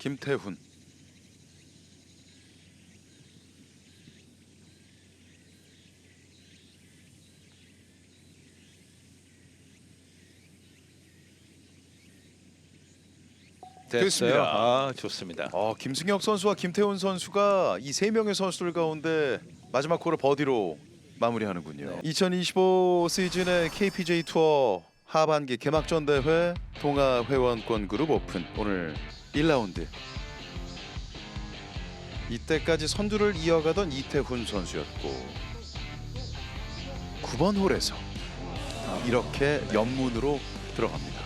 김태훈 됐어요. 됐습니다. 아 좋습니다. 어, 김승혁 선수와 김태훈 선수가 이 세 명의 선수들 가운데 마지막 홀을 버디로 마무리하는군요. 네. 2025 시즌의 KPJ 투어 하반기 개막전 대회 동아 회원권 그룹 오픈 오늘 1라운드 이때까지 선두를 이어가던 이태훈 선수였고 9번 홀에서 이렇게 연문으로 들어갑니다.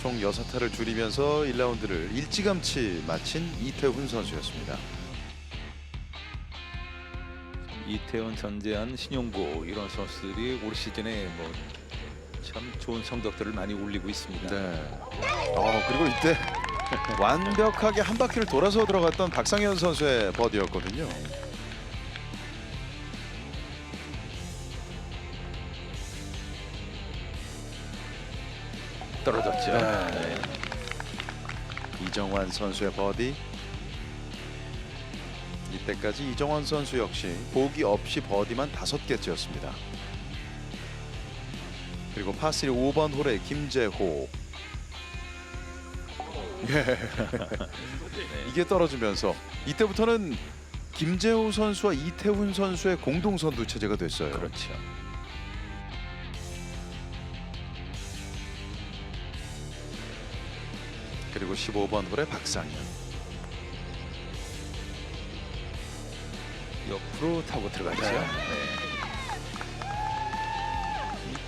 총 6타를 줄이면서 1라운드를 일찌감치 마친 이태훈 선수였습니다. 이태원, 전재한, 신용구 이런 선수들이 올 시즌에 뭐 참 좋은 성적들을 많이 올리고 있습니다. 네. 어, 그리고 이때 완벽하게 한 바퀴를 돌아서 들어갔던 박상현 선수의 버디였거든요. 떨어졌죠. 네. 이정환 선수의 버디. 이때까지 이정환 선수 역시 보기 없이 버디만 다섯 개째였습니다. 그리고 파3 5번 홀에 김재호. 예. 이게 떨어지면서 이때부터는 김재호 선수와 이태훈 선수의 공동 선두 체제가 됐어요. 그렇죠. 그리고 15번 홀에 박상현. 옆으로 타고 들어가죠. 네. 네.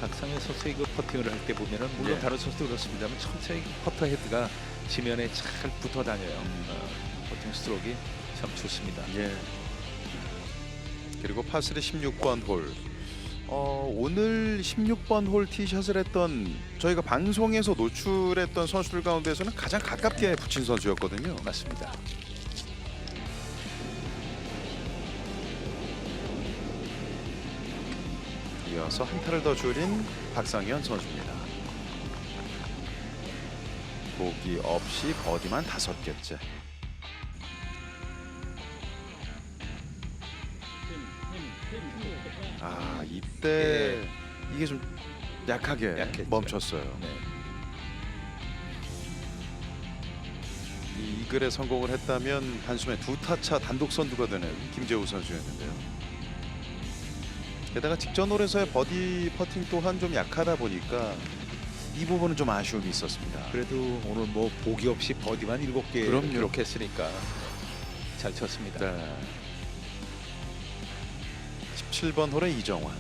이 박상현 선수의 그 퍼팅을 할 때 보면은 물론 네. 다른 선수도 그렇습니다만 천천히 그 퍼터 헤드가 지면에 잘 붙어 다녀요. 음. 어, 퍼팅 스트로크가 참 좋습니다. 예. 그리고 파3 16번 홀. 어, 오늘 16번 홀 티샷을 했던 저희가 방송에서 노출했던 선수들 가운데서는 가장 가깝게 붙인 선수였거든요. 맞습니다. 이어서 한 타를 더 줄인 박상현 선수입니다. 보기 없이 버디만 다섯 개째. 아 이때 이게 좀 약하게 약했죠. 멈췄어요. 네. 이 이글에 성공을 했다면 단숨에 두 타차 단독 선두가 되는 김재우 선수였는데요. 게다가 직전 홀에서의 버디 퍼팅 또한 좀 약하다 보니까 이 부분은 좀 아쉬움이 있었습니다. 그래도 오늘 뭐 보기 없이 버디만 일곱 개 그럼요. 기록했으니까 잘 쳤습니다. 네. 17번 홀에 이정환.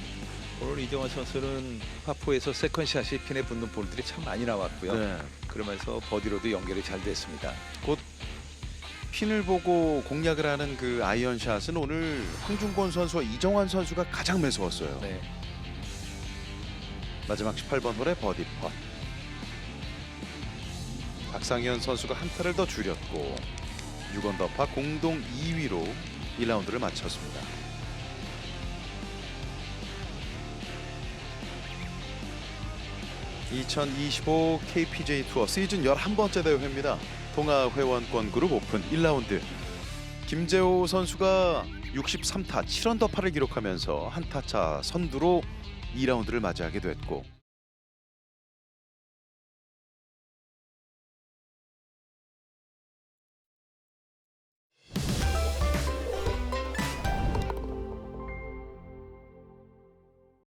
오늘 이정환 선수는 파포에서 세컨샷이 핀에 붙는 볼들이 참 많이 나왔고요. 네. 그러면서 버디로도 연결이 잘 됐습니다. 핀을 보고 공략을 하는 그 아이언샷은 오늘 황중권 선수와 이정환 선수가 가장 매서웠어요. 네. 마지막 18번 홀에 버디 펫. 박상현 선수가 한 타를 더 줄였고 6언더파 공동 2위로 1라운드를 마쳤습니다. (2025) KPJ 투어 시즌 11번째 대회입니다. 동아 회원권 그룹 오픈 1라운드. 김재호 선수가 63타 7언더파를 기록하면서 한 타차 선두로 2라운드를 맞이하게 됐고